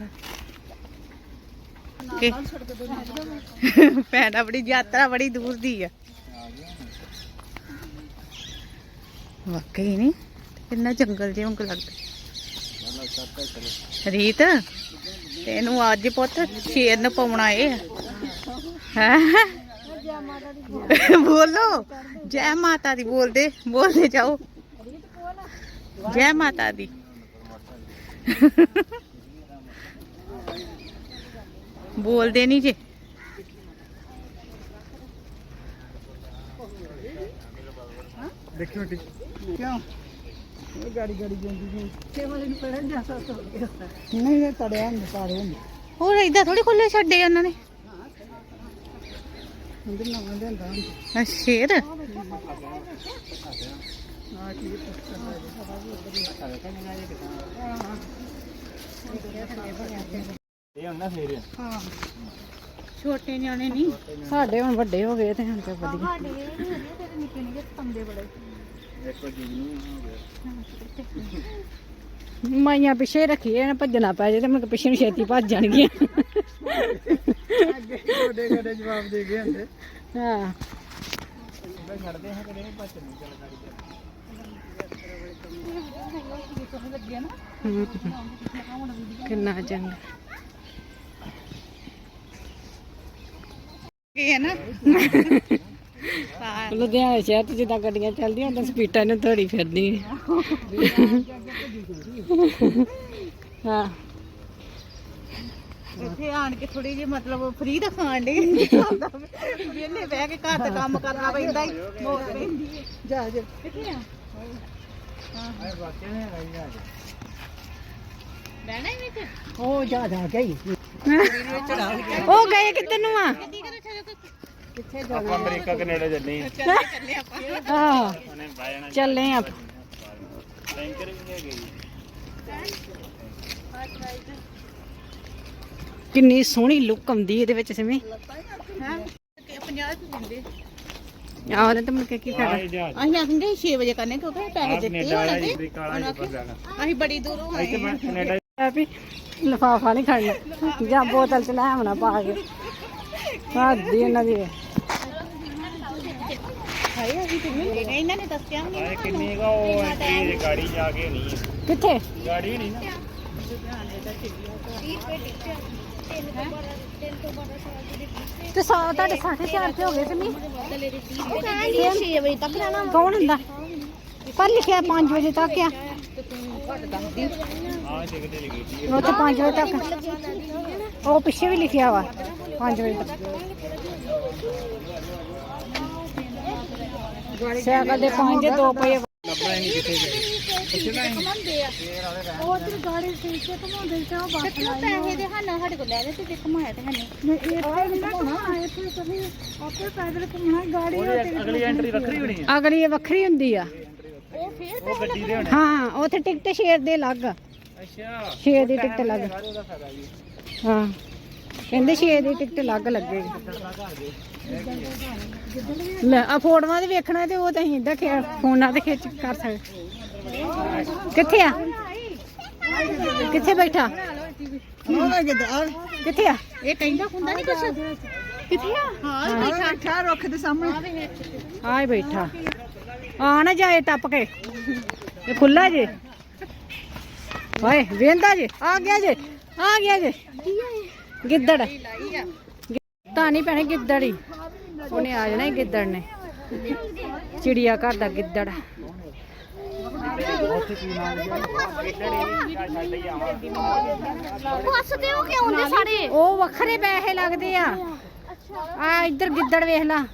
ਮਾਤਾ ਭੈਣ ਆਪਣੀ ਯਾਤਰਾ ਬੜੀ ਦੂਰ ਦੀ ਆ। ਵਾਕਈ ਨਹੀਂ ਕਿੰਨਾ ਜੰਗਲ ਜਿਹਾ ਉਂਗ ਲੱਗਦਾ। ਰੀਤ ਇਹਨੂੰ ਅੱਜ ਪੁੱਤ ਸ਼ੇਰ ਨੂੰ ਪਾਉਣਾ ਇਹ ਹੈ? ਬੋਲੋ, ਜੈ ਮਾਤਾ ਦੀ ਬੋਲਦੇ ਬੋਲਦੇ ਜਾਓ। ਜੈ ਮਾਤਾ ਦੀ। ਬੋਲਦੇ ਨਹੀਂ ਜੇ। ਦੇਖਿਓ ਟੀ ਕਿਉਂ? ਇਹ ਗਾੜੀ ਗਾੜੀ ਜਾਂਦੀ ਜੀ। ਕੇਵਲ ਨੂੰ ਪੜਨ ਜਾ ਸਕਦਾ ਨਹੀਂ ਇਹ ਤੜਿਆ ਨਹੀਂ ਸਾਰੇ ਹੁੰਦੇ ਹੋਰ ਇਦਾਂ ਥੋੜੀ ਖੁੱਲੇ ਛੱਡੇ ਉਹਨਾਂ ਨੇ। ਹੁੰਦੇ ਨਾ ਹੁੰਦੇ ਹੁੰਦਾ। ਆ ਸ਼ੇਰ। ਆ ਕੀ ਇਹ ਹੁੰਦਾ ਫੇਰ। ਹਾਂ। ਛੋਟੇ ਨਿਆਣੇ ਨਹੀਂ। ਸਾਡੇ ਹੁਣ ਵੱਡੇ ਹੋ ਗਏ ਤੇ ਹੁਣ ਤੇ ਵਧੀਆ। ਦੇਖੋ ਜੀ ਨੂੰ ਮਾਈਆਂ ਪਿੱਛੇ ਰੱਖੀਏ ਨਾ ਭੱਜਣਾ ਪੈ ਜੇ ਤੇ ਕੇ ਪਿੱਛੇ ਨੂੰ ਛੇਤੀ ਭੱਜ ਜਾਣਗੀਆਂ। ਅੱਗੇ ਗੋਡੇ ਗੋਡੇ ਜਵਾਬ ਦੇ ਗਏ ਹੁੰਦੇ। ਹਾਂ। ਛੱਡਦੇ ਹਾਂ ਕਦੇ ਭੱਜ ਨਹੀਂ ਚੱਲ ਹਮ। ਕਿੰਨਾ ਚੰਗਾ। ਕੀ ਹੈ ਨਾ। ਹਾਂ। ਲੁਧਿਆਣੇ ਸ਼ਹਿਰ ਚ ਜਿੱਦਾਂ ਗੱਡੀਆਂ ਚੱਲਦੀਆਂ ਉਦਾਂ ਸਪੀਟਾਂ ਨੂੰ ਧੜੀ ਫਿਰਦੀ। ਹਾਂ। ਇੱਥੇ ਆਣ ਕੇ ਥੋੜੀ ਜਿਹੀ ਮਤਲਬ ਫ੍ਰੀ ਦਾ ਖਾਣ ਦੇ ਵਿਹਲੇ ਬਹਿ ਕੇ ਘਰ ਦਾ ਕੰਮ ਕਰਨਾ ਪੈਂਦਾ ਹੀ। ਪੈਂਦੀ ਹੈ। ਜਾ ਜਾ। ਕਿੱਥੇ ਆ। ਬਹਿਣਾ ਹੀ ਵਿੱਚ? ਉਹ ਜਾ ਜਾ ਗਈ ਉਹ ਗਏ ਕਿੱਧਰ ਨੂੰ ਆ? ਕਿੱਥੇ ਆਪਾਂ ਅਮਰੀਕਾ ਕੈਨੇਡਾ ਚੱਲੇ ਆ ਚੱਲੇ ਚੱਲੇ ਆਪਾਂ। ਹਾਂ। ਉਹਨੇ ਬਾਇ ਜਾਣਾ ਚੱਲੇ ਆ ਟੈਂਕਰ ਵੀ ਹੈਗੇ ਜੀ। ਕਿੰਨੀ ਸੋਹਣੀ ਲੁੱਕ ਆਉਂਦੀ ਇਹਦੇ ਵਿੱਚ ਸਿਮੀ। ਹਾਂ। 50 ਰੁਪਏ ਦਿੰਦੇ। ਆਹ ਤੇ ਮੁੜ ਕੇ ਕੀ ਫਾਇਦਾ ਅਸੀਂ ਆਖਦੇ 6 ਵਜੇ ਕਰਨੇ ਕਿਉਂਕਿ ਪੈਸੇ ਦਿੱਤੇ ਕੈਨੇਡਾ ਹੋਣਾ ਵਾਲਾ ਸੀ ਅਮਰੀਕਾ ਵਾਲਾ ਜੀ ਪਰ ਜਾਣਾ। ਅਸੀਂ ਬੜੀ ਦੂਰੋਂ ਆਏ ਇੱਥੇ ਮੈਂ ਕੈਨੇਡਾ ਹੈ ਵੀ ਲਫਾਫਾ ਨਹੀਂ ਖੜਨਾ ਜਾਂ ਬੋਤਲ ਚ ਲੈ ਆਉਣਾ ਪਾ ਕੇ। ਹਾਦੀ ਇਹਨਾਂ ਦੀ। ਹਾਏ ਅਸੀਂ ਕਿੰਨੇ ਇਹਨਾਂ ਨੇ ਦੱਸਿਆ ਵੀ ਨਹੀਂ ਆਏ ਕਿੰਨੀ ਕਾ ਉਹ ਐਂਟਰੀ ਦੀ ਗਾੜੀ ਜਾ ਕੇ ਨਹੀਂ। ਹੈ ਕਿੱਥੇ? ਗਾੜੀ ਨਹੀਂ ਨਾ। ਤੇ ਸਾ ਤੁਹਾਡੇ 4.5 ਤੇ ਹੋ ਗਏ ਸਿਮੀ ਉਹ ਕਹਿੰਦੀ 6 ਵਜੇ ਤੱਕ ਰਹਿਣਾ ਕੌਣ ਹੁੰਦਾ? ਪਰ ਲਿਖਿਆ 5 ਵਜੇ ਤੱਕ ਆ। ਆਹ ਟਿਕਟ ਲਿਖੀ ਸੀ ਉੱਥੇ 5 ਵਜੇ ਤੱਕ। ਉਹ ਪਿੱਛੇ ਵੀ ਲਿਖਿਆ ਵਾ। 5 ਵਜੇ ਤੱਕ। ਸਾਈਕਲ ਦੇ 5 ਦੋ ਪਏ ਲੱਭਣਾ ਨਹੀਂ ਕਿੱਥੇ ਗਏ ਪੁੱਛਣਾ ਹੀ ਉਹ ਤੇ ਗਾੜੀ ਸੀ ਕੇ ਘਮਾਉਂਦੇ ਚਾਹ ਤੇ ਕਿਉਂ ਪੈਸੇ ਦੇ ਹਾਨਾ ਸਾਡੇ ਕੋਲ ਲੈ ਲੈ ਤੇ ਘਮਾਇਆ ਤੇ ਹਨੇ ਨਹੀਂ ਇਹ ਨਹੀਂ ਘਮਾਉਣਾ ਇੱਥੇ ਕਦੀ ਆਪੇ ਪੈਦਲ ਘੁੰਮਣਾ ਗਾੜੀ ਅਗਲੀ ਐਂਟਰੀ ਵੱਖਰੀ ਹੋਣੀ ਆ ਅਗਲੀ ਵੱਖਰੀ ਹੁੰਦੀ ਆ। ਉਹ ਫੇਰ ਉਹ ਗੱਡੀ ਦੇ ਹੋਣੇ ਹਾਂ, ਉੱਥੇ ਟਿਕਟ ਸ਼ੇਰ ਦੇ ਅਲੱਗ। ਅੱਛਾ ਸ਼ੇਰ ਦੀ ਟਿਕਟ ਅਲੱਗ। ਹਾਂ। ਕਹਿੰਦੇ ਸ਼ੇਰ ਦੀ ਟਿਕਟ ਅਲੱਗ ਲੱਗੇਗੀ ਲੈ ਆ ਫੋਟੋਆਂ ਤੇ ਵੇਖਣਾ ਤੇ ਉਹ ਤਾਂ ਅਸੀਂ ਇਦਾਂ ਫੋਨਾਂ ਤੇ ਖਿੱਚ ਕਰ ਸਕਦੇ। ਕਿੱਥੇ ਆ? ਕਿੱਥੇ ਬੈਠਾ? ਕਿੱਥੇ ਆ? ਇਹ ਕਹਿੰਦਾ ਹੁੰਦਾ ਨਹੀਂ ਕੁਛ ਕਿੱਥੇ ਆ ਹਾਂ ਬੈਠਾ। ਰੁੱਖ ਦੇ ਸਾਹਮਣੇ ਆ ਬੈਠਾ ਆ ਨਾ ਜਾਏ ਟੱਪ ਕੇ। ਇਹ ਖੁੱਲਾ ਜੇ। ਓਏ, ਵੇਂਦਾ ਜੇ। ਆ ਗਿਆ ਜੇ। ਆ ਗਿਆ ਜੇ। ਗਿੱਦੜ। ਤਾਂ ਨਹੀਂ ਪੈਣੇ ਗਿੱਦੜ ਹੀ ਉਹਨੇ ਆ ਜਾਣਾ ਗਿੱਦੜ ਨੇ। ਚਿੜੀਆ ਘਰ ਦਾ ਗਿੱਦੜ। ਹੱਸਦੇ ਹੋ ਕਿਉਂ ਸਾਰੇ? ਉਹ ਵੱਖਰੇ ਪੈਸੇ ਲੱਗਦੇ ਆ। ਆ ਇੱਧਰ ਗਿੱਦੜ ਵੇਖ ਲਾ।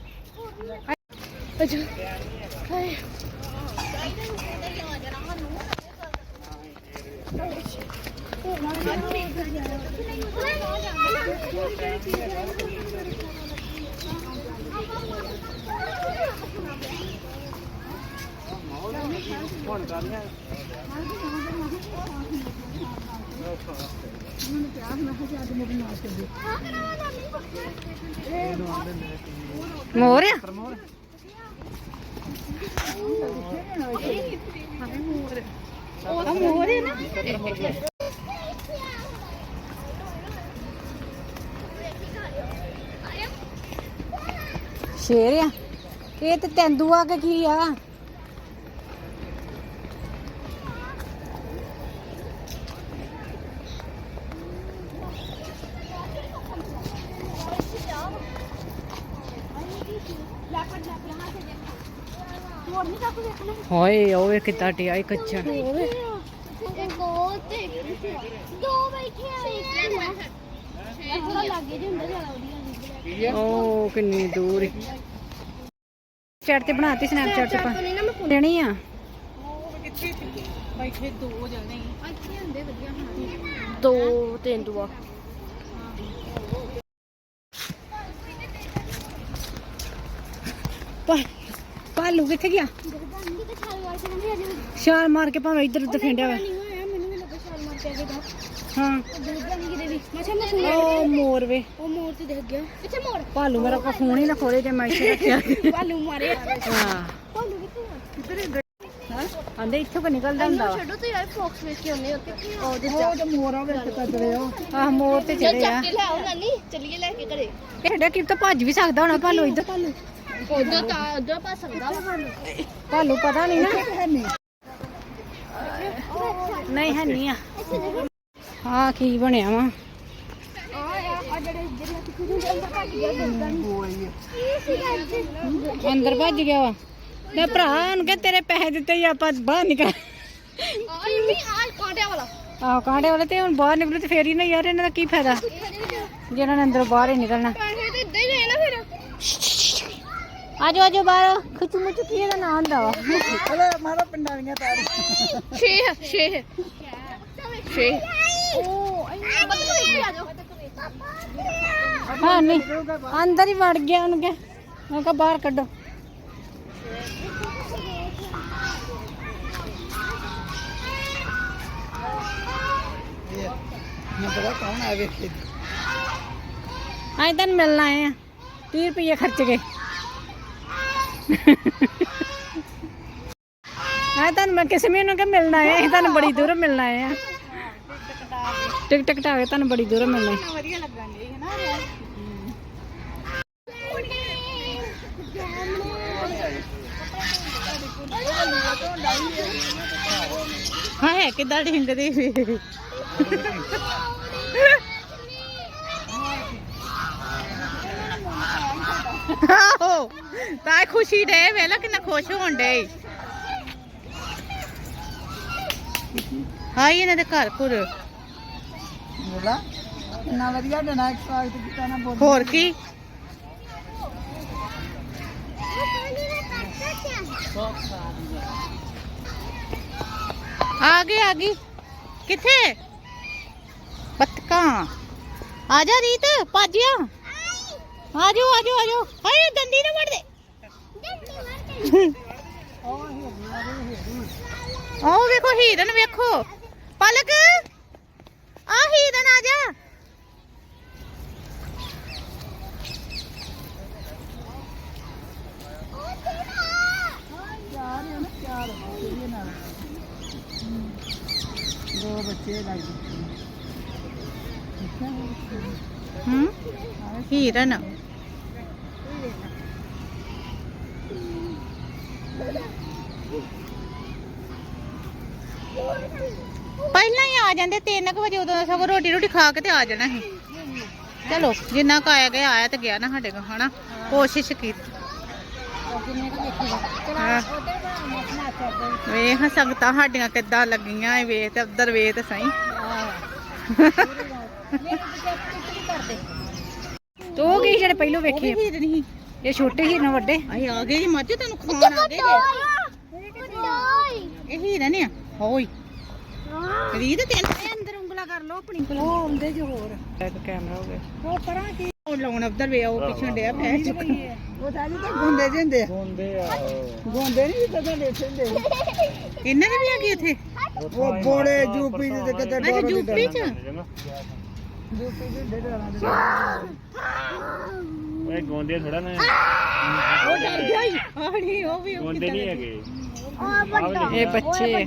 ਮੋਰ? ਆ ਉਹਦਾ ਮੋਰ ਹੈ ਨਾ? ਸ਼ੇਰ ਆ। ਇਹ ਤੇ ਤੈਂਦੂਆ ਕੇ ਕੀ ਆ? ਹੋਏ ਓਏ ਕਿੱਦਾਂ ਟਿਆ ਈ ਕੱਚਾ। ਦੋ ਬੈਠੇ ਆ ਥੋੜਾ ਲੱਗੇ ਜੇ ਹੁੰਦਾ ਜ਼ਿਆਦਾ ਵਧੀਆ। ਉਹ ਕਿੰਨੀ ਦੂਰ ਚੈਟ ਤੇ ਬਣਾਤੀ ਸਨੈਪਚੈਟ ਤੇ ਪਾ ਦੇਣੀ ਆ? ਬੈਠੇ ਦੋ ਜਣੇ ਅੱਛੇ ਹੁੰਦੇ ਵਧੀਆ ਹਾਂ ਦੋ ਤੇਂਦੂਆ ਪਾਲੂ ਕਿੱਥੇ ਗਿਆ? ਛਾਲ ਮਾਰ ਕੇ ਭਾਵੇਂ ਇੱਧਰ ਉੱਧਰ ਫੇਂਡਿਆ ਵਾ। ਮੈਨੂੰ ਵੀ ਲੱਗਾ ਛਾਲ ਮਾਰ ਕੇ ਆ ਗਿਆ ਹਾਂ। ਗਰਦਾਨੀ ਦੇ ਵੀ ਮੈਂ ਕਿਹਾ ਮੈਂ ਸੁਣਿਆ ਉਹ ਮੋਰ ਵੇ। ਉਹ ਮੋਰ। ਤੇ ਦਿਖ ਗਿਆ ਕਿੱਥੇ ਮੋਰ ਭਾਲੂ ਮੇਰਾ ਕੋ ਫੋਨ ਹੀ ਨਾ ਖੋਲੇ ਜੇ ਮੈਂ ਇੱਥੇ ਰੱਖਿਆ। ਭਾਲੂ ਮਾਰੇ। ਹਾਂ। ਭਾਲੂ ਕਿੱਥੇ ਆ? ਆਂਦੇ ਇੱਥੋਂ ਕੋ ਨਿਕਲਦਾ ਹੁੰਦਾ ਵਾ। ਛੱਡੋ ਤੇ ਯਾਰ ਫੌਕਸ ਵੇਖ ਕੇ ਆਉਂਦੇ ਉੱਤੇ ਉਹ ਦੇ ਉਹ ਤੇ ਮੋਰਾਂ ਵਿੱਚ ਕੱਜਰੇ ਹੋ ਆਹ ਮੋਰ ਤੇ ਚੜੇ ਆ। ਚੱਕ ਕੇ ਲਿਆਓ ਨਾਨੀ ਚੱਲੀਏ ਲੈ ਕੇ ਘਰੇ। ਇਹ ਸਾਡਾ ਕੀ ਤਾਂ ਭੱਜ ਵੀ ਸਕਦਾ ਹੋਣਾ ਭਾਲੂ ਇੱਧਰ। ਉਧਰ ਤਾਂ ਉਧਰ ਪਾ ਸਕਦਾ ਵਾ। ਭਾਲੂ ਭਾਲੂ ਪਤਾ ਨਹੀਂ ਨਾ। ਨਹੀਂ। ਹੈ ਨਹੀਂ ਆ। ਆ ਕੀ ਬਣਿਆ ਵਾ? ਅੰਦਰ ਭੱਜ ਗਿਆ ਵਾ। ਤੇ ਭਰਾ ਨੂੰ ਕਿ ਤੇਰੇ ਪੈਸੇ ਦਿੱਤੇ ਹੀ ਆਪਾਂ ਬਾਹਰ ਨਿਕਲ ਆਹ ਕਾਂਡੇ ਵਾਲੇ ਤੇ ਹੁਣ ਬਾਹਰ ਨਿਕਲੋ ਤੇ ਫੇਰ ਹੀ ਨਾ ਯਾਰ ਇਹਨਾਂ ਦਾ ਕੀ ਫਾਇਦਾ। ਜਿਹਨਾਂ ਨੇ ਅੰਦਰ ਬਾਹਰ ਹੀ ਨਿਕਲਣਾ। ਆਜੋ ਆਜੋ ਬਾਹਰ। ਖਿੱਚੂ ਮੁੱਚੂ ਕੀ ਇਹਦਾ ਨਾਂ ਹੁੰਦਾ ਵਾ? ਅਲੇ ਮਾਰਾ ਪਿੰਡਾਂ ਦੀਆਂ ਤਾਰੀ 6 6 6 ਓ ਅਈ ਮਤ ਕਰੀ ਆ ਜਾਓ ਹਾਂ, ਨਹੀਂ। ਅੰਦਰ ਹੀ ਵੜ ਗਿਆ ਉਹਨੂੰ ਕਿ ਮੈਂ ਕਿਹਾ ਬਾਹਰ ਕੱਢੋ। ਮੈਂ ਪਤਾ ਕੌਣ ਆਵੇ ਖੇਤ ਆਏ ਤਾਂ ਮਿਲਣ ਆਏ ਆ। 30 ਰੁਪਏ ਖਰਚ ਗਏ। ਆਏ ਤਾਂ ਮੈਂ ਕਿਸੇ ਮੈਨੂੰ ਕਿ ਮਿਲਣਾ ਆਏ ਇਹ ਤਾਂ ਬੜੀ ਦੂਰ ਮਿਲਣਾ ਆਏ ਆ। ਟਿਕ ਟਿਕ ਟਾਕ ਤੁਹਾਨੂੰ ਬੜੀ ਦੂਰੋਂ ਮਿਲਣਾ। ਵਧੀਆ ਲੱਗਣ ਹੈ ਨਾ ਹਾਂ ਹੈ ਕਿੱਦਾਂ ਢਿੰਗਦੀ ਆਹੋ ਤਾਂ ਖੁਸ਼ੀ ਦੇ ਵੇਲਾ ਕਿੰਨਾ ਖੁਸ਼ ਹੋਣ ਡੇ ਹਾਈ ਇਹਨਾਂ ਦੇ ਘਰ ਘੁਰ ਬੋਲਾ। ਕਿੰਨਾ ਵਧੀਆ ਡਣਾ ਇੱਕ ਸਾਲ ਤੇ ਕੀਤਾ ਨਾ ਬੋਲ। ਹੋਰ ਕੀ? ਆ ਗਈ ਆ ਗਈ ਕਿੱਥੇ? ਬੱਤਕਾਂ। ਆ ਜਾ ਰੀਤ ਭੱਜਿਆ। ਆ ਜਾਓ ਆ ਜਾਓ ਆ ਜਾਓ। ਹਾਏ ਦੰਦੀ ਨਾ ਵੜ ਦੇ। ਉਹ ਵੇਖੋ ਹੀਰਨ ਵੇਖੋ। ਪਲਕ। ਆ ਹੀਰਨ ਆ ਜਾ। ਦੋ ਬੱਚੇ ਲੱਗਦੇ ਹੂੰ? ਹੀਰਨ। ਪਹਿਲਾਂ ਹੀ ਆ ਜਾਂਦੇ 3 ਵਜੇ ਉਦੋਂ ਸਗੋਂ ਰੋਟੀ ਰੋਟੀ ਖਾ ਕੇ ਤੇ ਆ ਜਾਣਾ ਸੀ। ਚਲੋ ਜਿੰਨਾ ਕੁ ਆਇਆ ਗਿਆ ਆਇਆ ਤੇ ਗਿਆ ਨਾ ਸਾਡੇ ਕੋਲ ਹਨਾ? ਕੋਸ਼ਿਸ਼ ਕੀਤੀ। ਹਾਂ। ਵੇਖ ਸੰਗਤਾਂ ਸਾਡੀਆਂ ਕਿੱਦਾਂ ਲੱਗੀਆਂ ਏ ਵੇਖ ਤੇ ਉਧਰ ਵੇਖ ਤੇ ਸਹੀ। ਤੋ ਕੀ ਜਿਹੜੇ ਪਹਿਲੋਂ ਵੇਖੇ? ਹੀਰ ਇਹ ਛੋਟੇ ਹੀ ਨਾ ਵੱਡੇ? ਆਏ ਆ ਗਏ ਜੀ ਮੱਝ ਤੈਨੂੰ ਖਾਣ ਆ ਗਏ। ਇਹ ਹੀਰਨ ਆ। ਹੋਈ। ਰੀਤ ਤੈਨੂੰ ਅੰਦਰ ਉਂਗਲਾ ਕਰ ਲੋ ਆਪਣੀ। ਉਹ ਹੁੰਦੇ ਜੋ ਹੋਰ। ਕੈਮਰਾ ਹੋ ਗਿਆ ਉਹ ਪਰਾਂ ਕੀ? ਉਹ ਲਾਉਣ ਉਧਰ ਵੇ ਉਹ ਪਿੱਛੋਂ ਡਿਆ ਪੈ ਚੁੱਕ ਉਹ ਤਾਂ ਨਹੀਂ ਤਾਂ ਗੁੰਦੇ ਜਿੰਦੇ ਗੁੰਦੇ ਆ ਗੁੰਦੇ ਨਹੀਂ ਤਾਂ ਤੁਹਾਡੇ ਸਿੰਦੇ ਇਹਨਾਂ ਦੇ ਵੀ ਆ ਗਏ ਇੱਥੇ ਉਹ ਬੋੜੇ ਯੂਪੀ ਦੇ ਤੇ ਕਿਤੇ ਅੱਛਾ ਯੂਪੀ ਚ? ਯੂਪੀ ਦੇ ਡੇਢਾਂ ਦੇ ਓਏ ਗੋਂਦੇ ਥੋੜਾ ਨਾ। ਉਹ ਡਰ ਗਿਆ ਹੀ ਆੜੀ ਉਹ ਵੀ ਉਹ ਗੋਂਦੇ ਨਹੀਂ ਹੈਗੇ। ਇਹ ਬੱਚੇ।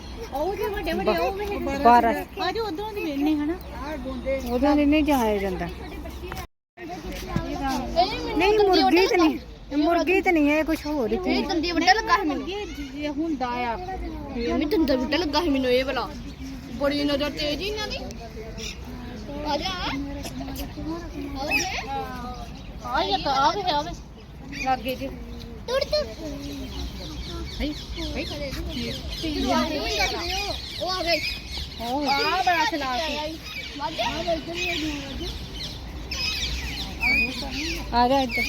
ਉਹ ਜੇ ਵੱਡੇ ਵੱਡੇ ਉਹ ਵੇ 12 ਆਜੋ ਉਧਰੋਂ ਦੀ ਵੇਖਨੇ ਹਨਾ? ਉਹਦਾ ਦੀ ਨਹੀਂ ਜਾਇਆ ਜਾਂਦਾ। ਨਹੀਂ ਮੁਰਗੀ ਤੇ ਨਹੀਂ ਮੁਰਗੀ ਤੇ ਨਹੀਂ ਹੈ ਕੁਝ ਹੋਰ ਹੀ ਇਹ ਦੰਦੀ ਵੱਡਾ ਲੱਗਾ ਹੈ ਮੈਨੂੰ। ਇਹ ਹੁੰਦਾ ਆ ਇਹ ਮੈਂ ਦੰਦਾ ਵੱਡਾ ਲੱਗਾ ਹੈ ਮੈਨੂੰ ਇਹ ਵਾਲਾ। ਬੜੀ ਨਜ਼ਰ ਤੇਜ਼ ਹੀ ਇਹਨਾਂ ਦੀ। ਆ ਜਾ। ਆ ਇਹ ਤਾਂ ਆ ਵੇ ਆ ਵੇ। ਲੱਗੇ ਜੀ। ਉਹ ਆ ਗਈ ਉਹ ਆ ਬੜਾ ਚਲਾ ਕੇ ਆ ਜਾ ਇੱਧਰ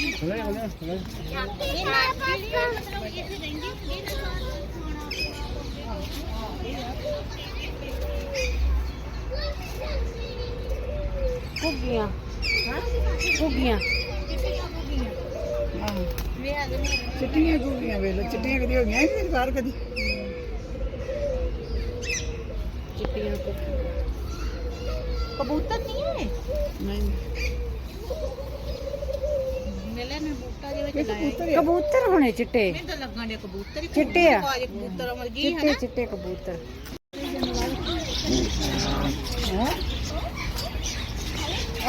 ਘੁੱਗੀਆਂ ਘੁੱਗੀਆਂ ਚਿੱਟੀਆਂ ਗੋਲੀਆਂ ਵੇਖ ਲਓ ਚਿੱਟੀਆਂ ਕਦੀ ਹੋ ਗਈਆਂ ਹੀ ਨਹੀਂ ਬਾਹਰ ਕਦੀ। ਚਿੱਟੀਆਂ ਕਬੂਤਰ ਨਹੀਂ ਹੈ? ਨਹੀਂ। ਮੇਲੇ ਨੇ ਬੂਟਾ ਦੇ ਵਿੱਚ ਲਾਇਆ ਕਬੂਤਰ ਹੋਣੇ ਚਿੱਟੇ। ਮੈਨੂੰ ਤਾਂ ਲੱਗਣ ਦੇ ਕਬੂਤਰ ਹੀ ਚਿੱਟੇ ਆ। ਕਬੂਤਰ ਵਰਗੀ ਚਿੱਟੇ ਹਨਾ? ਚਿੱਟੇ ਕਬੂਤਰ।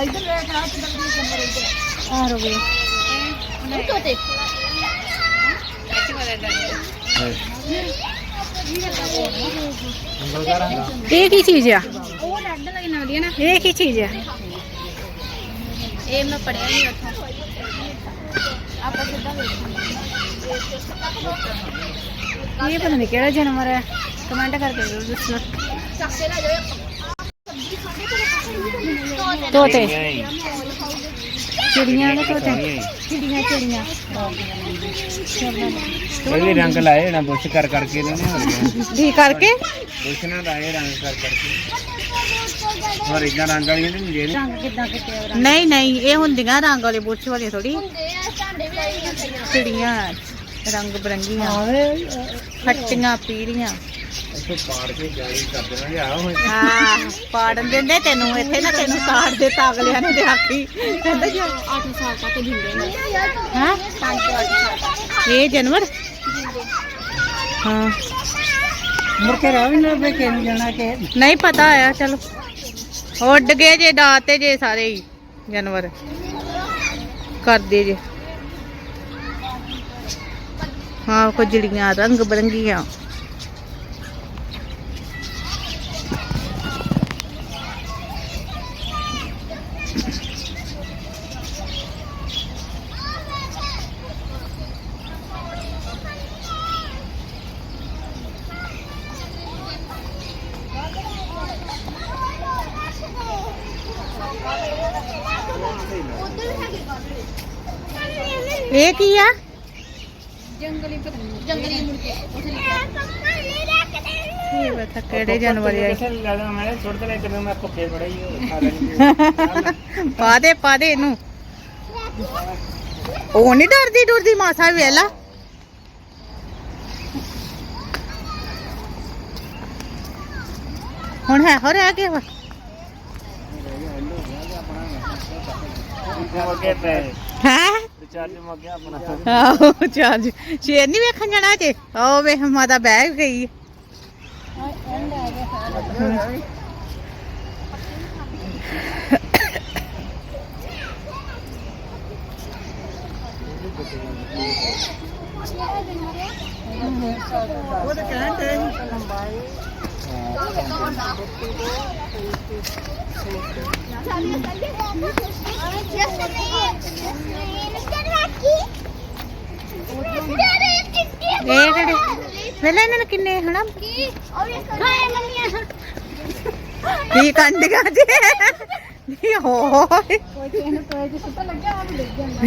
ਇੱਧਰ ਵੇਖ ਆ ਕਿੱਧਰ ਦੀ ਕਮਰ ਇੱਧਰ। ਆ ਰੋਵੇ ਤੋਤੇ ਇਹ ਕੀ ਚੀਜ਼ ਆ? ਉਹ ਲੱਡ ਲੱਗ ਲੱਗਦੀ ਹੈ ਨਾ। ਇਹ ਕੀ ਚੀਜ਼ ਆ? ਇਹ ਮੈਂ ਪੜਿਆ ਨਹੀਂ ਉੱਥੋਂ। ਆਪਾਂ ਸਿੱਧਾ ਵੇਖਾਂਗੇ ਇਹ ਪਤਾ ਨਹੀਂ ਕਿਹੜਾ ਜਾਨਵਰ ਹੈ ਕਮੈਂਟ ਕਰਕੇ ਜ਼ਰੂਰ ਦੱਸਣਾ ਚੱਕੇ ਲੈ ਜਾਓ। ਤੋਤੇ। ਚਿੜੀਆਂ ਦੇ ਤੋਤੇ ਚਿੜੀਆਂ ਚਿੜੀਆਂ ਇਹ ਵੀ ਰੰਗ ਲਾਏ ਨਾ ਬੁਸ਼ ਕਰ ਕਰਕੇ ਇਹਨਾਂ ਨੇ ਹੋਰ ਗਿਆ ਕੀ ਕਰਕੇ? ਬੁਸ਼ ਨਾਲ ਲਾਏ ਰੰਗ ਕਰ ਕਰਕੇ। ਹੋਰ ਇਦਾਂ ਰੰਗ ਵਾਲੀਆਂ ਨਹੀਂ ਹੁੰਦੀਆਂ ਨੇ ਰੰਗ ਕਿੱਦਾਂ ਕਿਤੇ ਨਹੀਂ ਨਹੀਂ ਇਹ ਹੁੰਦੀਆਂ ਰੰਗ ਵਾਲੇ ਬੁਰਸ਼ ਵਾਲੀਆਂ ਥੋੜੀ ਹੁੰਦੇ ਆ ਝਾਂਡੇ ਵੀ ਆਈਆਂ ਚਿੜੀਆਂ ਰੰਗ ਬਰੰਗੀਆਂ ਖੱਟੀਆਂ ਪੀਲੀਆਂ। ਇੱਥੇ ਪਾੜ ਕੇ ਜਾਲੀ ਕਰ ਦੇਣਾ ਲਿਆ ਹੋਏ ਹਾਂ ਪਾੜਨ ਦਿੰਦੇ ਤੈਨੂੰ ਇੱਥੇ ਨਾ ਤੈਨੂੰ ਤਾੜ ਦੇ ਤਾਗਲਿਆਂ ਨੇ ਤੇ ਆਖੀ ਕਹਿੰਦਾ ਜੀ 8 ਸਾਲ ਤੱਕ ਦਿੰਦੇ ਨੇ ਹਾਂ? 5 ਸਾਲ ਇਹ ਜਾਨਵਰ? ਹਾਂ। ਮੁੜ ਕੇ ਰਹਿ ਵੀ ਨਾ ਬੇ ਕਿ ਨਹੀਂ ਜਾਣਾ ਕਿ ਨਹੀਂ ਪਤਾ ਆ ਚਲੋ। ਉੱਡ ਗਏ ਜੇ ਡਾਤੇ ਜੇ ਸਾਰੇ ਹੀ ਜਾਨਵਰ। ਕਰਦੇ ਜੇ। ਹਾਂ ਕੋ ਜੜੀਆਂ ਰੰਗ ਬਰੰਗੀਆਂ। ਇਹ ਕੀ ਆ? ਜੰਗਲੀ ਜੰਗਲੀ ਮੁਰਗੇ ਇਹ ਬਤਾ ਕਿਹੜੇ ਜਾਨਵਰ ਆ ਕਿਸੇ ਲੈ ਲੈਣਾ ਮੈਂ ਛੋੜ ਦੇ ਕਿਵੇਂ ਮੈਂ ਭੁੱਖੇ ਬੜਾ ਹੀ ਉਹ ਖਾ ਲੈਣਗੇ ਪਾ ਦੇ ਪਾ ਦੇ ਇਹਨੂੰ। ਉਹ ਨਹੀਂ ਡਰਦੀ ਡਰਦੀ ਮਾਸਾ ਵੇਲਾ ਹੁਣ ਹੈ ਹੋ ਰਿਹਾ ਕਿ ਇੱਥੇ ਮੱਗੇ ਪੈ ਹੈ ਰਿਚਾਰਜ ਮੱਗਿਆ ਆਪਣਾ। ਆਹੋ ਚਾਰਜ ਸ਼ੇਰ ਨਹੀਂ ਵੇਖਣ ਜਾਣਾ ਜੇ ਆਹ ਵੇਖ ਮਾਤਾ ਬਹਿ ਗਈ। ਉਹ ਤਾਂ ਕਹਿਣ ਤੇ ਇਹ ਕਿਹੜੇ ਵੇਲੇ ਇਹਨਾਂ ਨੂੰ ਕਿੰਨੇ ਹਨਾ ਕੀ ਜੀ ਹੋਏ। ਕੋਈ ਕਿਸੇ ਨੂੰ ਜਾਂਦਾ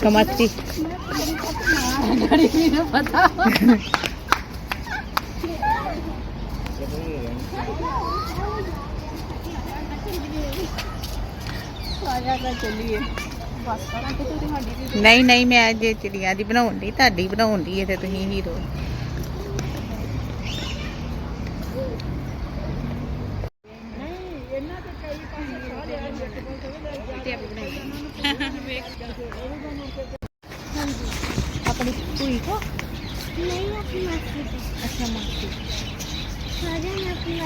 ਕਮਤੀ ਸਾਰਿਆਂ ਦਾ ਚੱਲੀਏ ਬਸ ਕਰਾਂ ਕਿ ਤੂੰ ਸਾਡੀ ਵੀ ਨਹੀਂ ਨਹੀਂ ਮੈਂ ਜੇ ਚਿੜੀਆਂ ਦੀ ਬਣਾਉਣ ਦੀ ਤੁਹਾਡੀ ਬਣਾਉਣ ਦੀ ਤੇ ਤੁਸੀਂ ਹੀਰੋ। ਆਪਣੀ ਭੂਈ ਕੋ? ਨਹੀਂ ਆਪਣੀ ਮਾਸੀ ਤੇ ਅੱਛਾ ਮਾਸੀ ਸਾਰਿਆਂ ਨੇ ਆਪਣੀ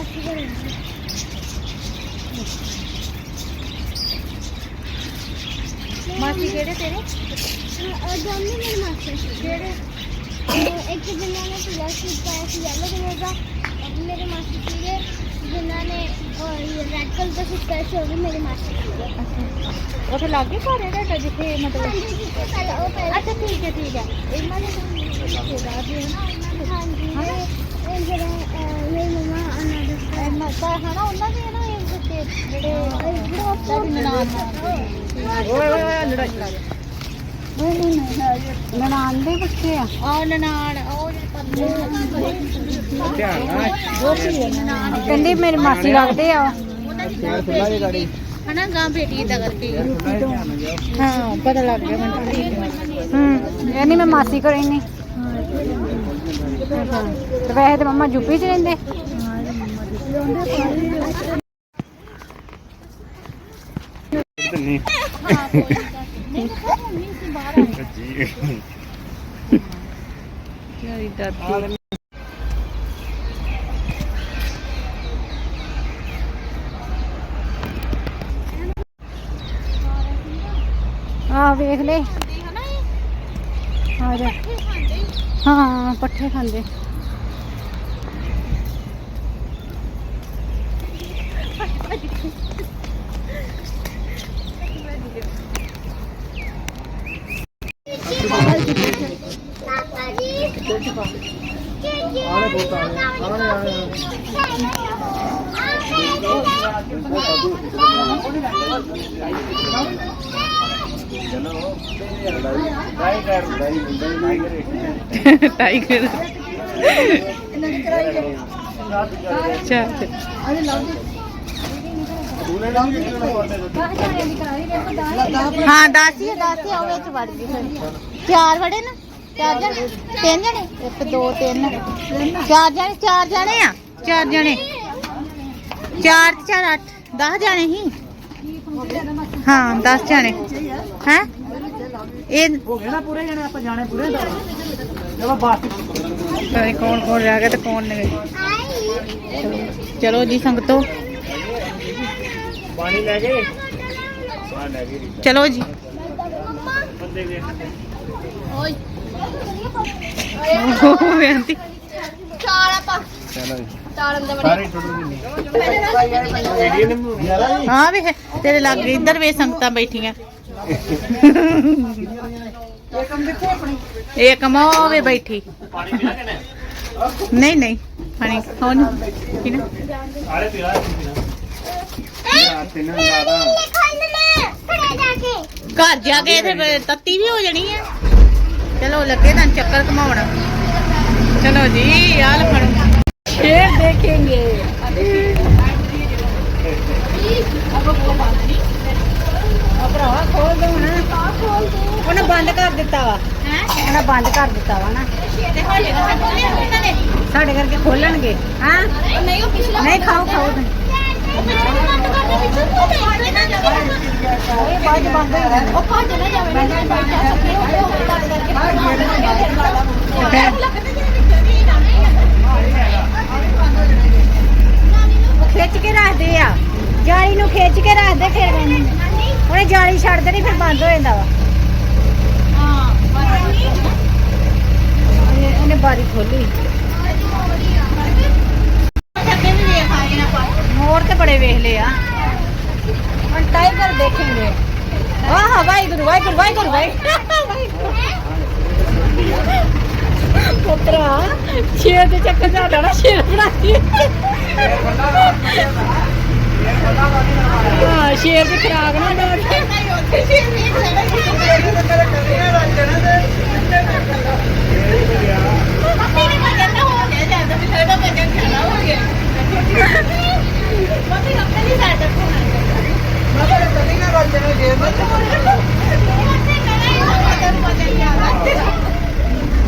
ਮਾਸੀ ਕਿਹੜੇ ਤੇਰੇ? ਉਹ ਦੋਨੇ ਮੇਰੇ ਮਾਸੀ। ਕਿਹੜੇ? ਇੱਕ ਜਿਨ੍ਹਾਂ ਨੇ ਪੀਲਾ ਸੂਟ ਪਾਇਆ ਸੀ ਯੈਲੋ ਕਲਰ ਦਾ। ਉਹ ਵੀ ਮੇਰੇ ਮਾਸੀ ਸੀਗੇ ਜਿਨ੍ਹਾਂ ਨੇ ਰੈੱਡ ਕਲਰ ਦਾ ਸੂਟ ਪਾਇਆ ਸੀ ਉਹ ਵੀ ਮੇਰੇ ਮਾਸੀ ਸੀਗੇ। ਉੱਥੇ ਲੱਗੇ ਘਰ ਹੈ ਤੁਹਾਡਾ ਜਿੱਥੇ ਮਤਲਬ? ਹਾਂਜੀ ਜੀ ਪਹਿਲਾਂ ਉਹ ਪਹਿਲਾਂ ਅੱਛਾ ਠੀਕ ਹੈ ਠੀਕ ਹੈ। ਇਹਨਾਂ ਦੇ ਰਿਸ਼ਤੇਦਾਰ ਵੀ ਹੈ ਨਾ ਇਹਨਾਂ ਦੇ ਹਾਂਜੀ ਇਹ ਜਿਹੜਾ ਮੇਰੀ ਅਨਾਦਰ ਇਹਨਾਂ ਤਾਂ ਹੈ ਨਾ ਉਹਨਾਂ ਦੇ ਨਾ ਇਹ ਬੱਚੇ ਜਿਹੜੇ ਤੁਹਾਡੀ ਨਨਾਣ ਓਏ ਓਏ ਓਏ ਲੜਾਈ ਲਾ ਨਨਾਣ ਦੇ ਬੱਚੇ ਆ। ਆ ਨਨਾਣ ਉਹ ਜਿਹੜੇ ਪਰਲੇ ਧਿਆਨ ਨਾਲ। ਕਹਿੰਦੀ ਮੇਰੀ ਮਾਸੀ ਲੱਗਦੇ ਆ। ਯਾਰ ਖੁੱਲਾ ਜੇ ਗਾੜੀ ਹਨਾ ਗਾਂ ਬੇਟੀ ਦਾ ਕਰਕੇ। ਹਾਂ ਪਤਾ ਲੱਗ ਗਿਆ ਮੈਨੂੰ ਠੀਕ ਹੈ ਹੂੰ ਇਹ ਨਹੀਂ ਮੈਂ ਮਾਸੀ ਘਰੇ ਨਹੀਂ। ਤੇ ਵੈਸੇ ਤੇ ਮੰਮਾ ਯੂਪੀ ਚ ਰਹਿੰਦੇ? ਨਹੀਂ ਜੀ ਮੇਰੀ ਦਾਦੀ ਆ ਵੇਖ ਲੈ ਹਾਂ ਪੱਠੇ ਖਾਂਦੇ ਪਾਪਾ ਜੀ ਆਲੇ ਬਹੁਤ ਆਲੇ ਆਲੇ ਦਾਈ ਕਰ ਦਾਈ ਦਾਈ ਕਰੇ ਟਾਈਗਰ ਅੱਛਾ। ਹਾਂ, ਦਾਸੀ। ਦਾਸੀ ਆ ਉਹ ਵੜ ਗਈ ਚਾਰ ਵੜੇ ਨਾ? ਚਾਰ ਜਣੇ? ਤਿੰਨ ਜਣੇ? ਇੱਕ, ਦੋ, ਤਿੰਨ। ਚਾਰ ਜਣੇ ਚਾਰ ਜਣੇ ਆ? ਚਾਰ ਜਣੇ। ਚਾਰ ਤੇ ਚਾਰ ਅੱਠ। 10 ਜਣੇ ਹੀ? ਹਾਂ 10 ਜਣੇ। ਹੈ? ਇਹ ਹੋ ਗਏ ਨਾ ਪੂਰੇ ਜਣੇ, ਆਪਾਂ ਜਾਣੇ ਪੂਰੇ ਚਲੋ ਬਸ ਪਤਾ ਕੌਣ ਕੌਣ ਰਹਿ ਗਿਆ ਤੇ ਕੌਣ ਨਹੀਂ ਚਲੋ- ਚਲੋ ਜੀ ਸੰਗਤੋ। ਪਾਣੀ ਲੈ ਗਏ ਚਲੋ ਜੀ ਓਏ ਬੇਨਤੀ ਚਾਰ ਆਪਾਂ ਚਲੋ ਜੀ। ਹਾਂ ਵੇ, ਤੇਰੇ ਲਾਗੇ ਇੱਧਰ ਵੇ ਸੰਗਤਾਂ ਬੈਠੀਆਂ। ਇਹ ਕਮਾਓ ਵੇ ਬੈਠੀ। ਨਹੀਂ ਨਹੀਂ, ਪਾਣੀ ਪੀਣਾ ਆਲੇ ਪੀਲਾ ਤਿੰਨ ਜ਼ਿਆਦਾ ਖੰਡ ਲੈ ਘਰੇ ਜਾ ਕੇ ਘਰ ਜਾ ਕੇ ਤੇ ਤੱਤੀ ਵੀ ਹੋ ਜਾਣੀ ਹੈ ਚਲੋ, ਲੱਗੇ ਤਾਂ ਚੱਕਰ ਘਮਾਉਣ। ਚਲੋ ਜੀ ਆਲ ਫੜੋ। ਫੇਰ ਦੇਖेंगे ਭਰਾਵਾ ਖੋਲ ਦੋ ਉਹਨੇ ਬੰਦ ਕਰ ਦਿੱਤਾ ਵਾ ਉਹਨੇ ਬੰਦ ਕਰ ਦਿੱਤਾ ਵਾ ਨਾ ਸਾਡੇ ਕਰਕੇ ਖੋਲਣਗੇ ਹਾਂ ਨਹੀਂ ਉਹ ਪਿਛਲਾ ਨਹੀਂ ਖਾਓ ਤੁਸੀਂ। ਬੰਦ ਹੋ ਜਾਣਾ ਉਹ ਭੱਜ ਨਾ ਜਾਵੇ ਨਾ ਜਾਵੇ ਬੈਠਾ ਸੱਤੇ ਹੋ ਉਹ ਬੰਦ ਕਰਕੇ ਬਾਹਰ ਨਿਕਲ ਫਿਰ ਲਾ ਲਾ ਖਿੱਚ ਕੇ ਰੱਖਦੇ ਆ ਜਾਲੀ ਨੂੰ ਖਿੱਚ ਕੇ ਰੱਖਦੇ ਫਿਰ ਉਹਨੇ ਜਾਲੀ ਛੱਡ ਦੇਣੀ ਫਿਰ ਬੰਦ ਹੋ ਜਾਂਦਾ ਵਾ। ਉਹਨੇ- ਉਹਨੇ ਬਾਰੀ ਖੋਲੀ। ਮੋਰ ਤੇ ਬੜੇ ਵੇਖ ਲਏ ਆ। ਹੁਣ ਟਾਈਗਰ ਦੇਖेंगे ਵਾਹ ਵਾਹਿਗੁਰੂ ਵਾਹਿਗੁਰੂ ਵਾਹਿਗੁਰੂ ਵਾਹਿਗੁਰੂ। ਪੁੱਤਰਾ ਸ਼ੇਰ ਦੇ ਚੱਕਰ ਚ ਆਡਾ ਨਾ ਸ਼ੇਰ ਬਣਾਈ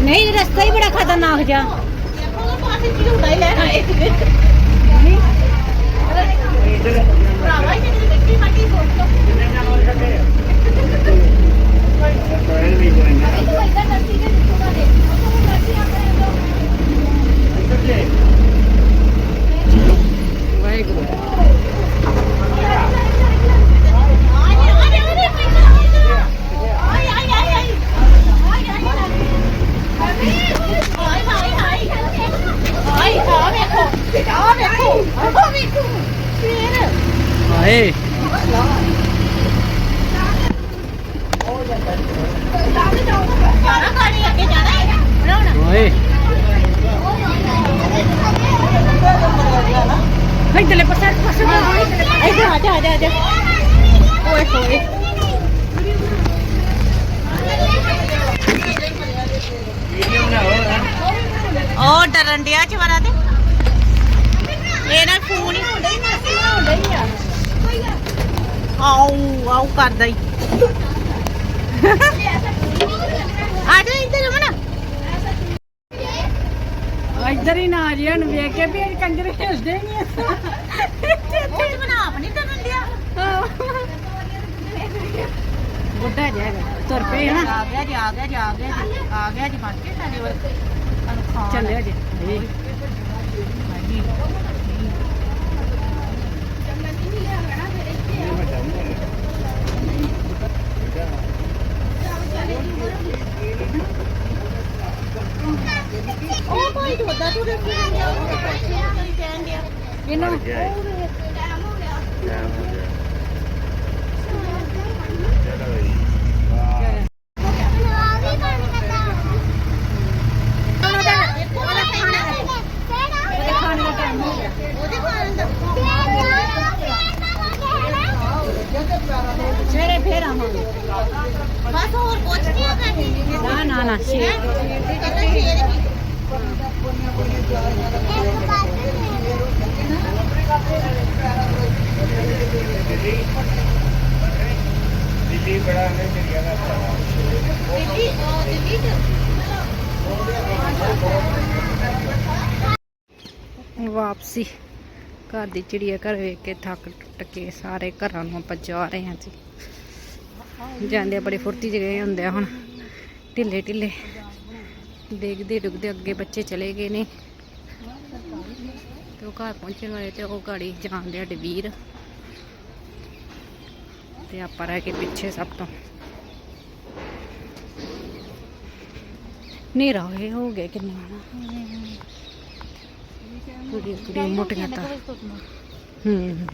नहीं रास्ता ही बड़ा खतरनाक जा ਡਾਲ ਜਾ ਕੋਈ ਵੀ ਕੋਈ ਵਾਹਿਗੁਰੂ ਹਾਏ ਓਏ ਇੱਧਰਲੇ ਪਾਸੇ ਪਾਸੇ ਇੱਧਰ ਆ ਜਾ ਆ ਜਾ ਆ ਜਾ ਓਏ ਹੋਏ ਵੀਡੀਓ ਬਣਾਓ ਡਰਨ ਡਿਆ ਚਵਰਾ ਤੇ? ਇਹ ਨਾਲ ਫੋਨ ਹੀ ਆਉ ਆਉ ਕਰਦਾ ਹੀ। ਆ ਜਾ ਇੱਧਰ ਰਮਣਾ ਇੱਧਰ ਹੀ ਨਾ ਆ ਜੀ ਹੁਣ ਵੇਖ ਕੇ ਵੀ ਇਹ ਕੰਜਰ ਹਿਲਦੇ ਨਹੀਂ। ਉਹ ਤੇ ਬਣਾ ਆਪਣੀ ਡਰਨ ਡਿਆ। ਬੁੱਢਾ ਜਿਹਾ ਹੈਗਾ ਤੁਰ ਪਏ ਨਾ ਆ ਗਿਆ ਜੀ ਆ ਗਿਆ ਜੀ ਆ ਗਿਆ ਜੀ ਆ ਗਿਆ ਜੀ ਬਣ ਕੇ ਸਾਡੇ ਵੱਲ ਚੱਲਿਆ ਜੀ। ਉਹ ਭਾਈ ਤੁਹਾਡਾ ਤੂੰ ਰੱਖੀ ਗਿਆ। ਉਹ ਕਹਿਣ ਡਿਆ। ਇਹਨੂੰ ਸਵੇਰੇ ਫੇਰ ਆਵਾਂਗੇ ਬਸ ਹੋਰ ਕੁਝ ਨਹੀਂ ਕਰਨੀ ਨਾ ਨਾ ਨਾ ਸ਼ੇਰ ਕਹਿੰਦਾ ਸ਼ੇਰ ਵੀ ਦਿੱਲੀ ਬੜਾ ਨੇ ਚਿੜੀਆ ਦਾ ਦਿੱਲੀ ਉਹ ਦਿੱਲੀ ਚ ਵਾਪਸੀ ਘਰ ਦੀ ਚਿੜੀਆ ਘਰ ਵੇਖ ਕੇ ਥੱਕ ਟੁੱਟ ਕੇ ਸਾਰੇ ਘਰਾਂ ਨੂੰ ਆਪਾਂ ਜਾ ਰਹੇ ਹਾਂ ਜੀ ਜਾਂਦੇ ਆ, ਬੜੀ ਫੁਰਤੀ ਚ ਗਏ ਹੁੰਦੇ ਆ ਹੁਣ। ਢਿੱਲੇ ਢਿੱਲੇ। ਦੇਖਦੇ ਡੁੱਗਦੇ ਅੱਗੇ ਬੱਚੇ ਚਲੇ ਗਏ ਨੇ। ਤੇ ਉਹ ਘਰ ਪਹੁੰਚਣ ਵਾਲੇ ਤੇ ਉਹ ਗਾੜੀ ਜਾਂਦੇ ਆ ਡਵੀਰ ਤੇ ਆਪਾਂ ਰਹਿ ਕੇ ਪਿੱਛੇ ਸਭ ਤੋਂ। ਨੇਰਾ ਹੋਏ ਹੋ ਗਏ ਕਿੰਨੇ। ਹਨਾ ਕੁੜੀ ਕੁੜੀ ਮੋਟੀਆਂ ਤਾਂ। ਹੂੰ।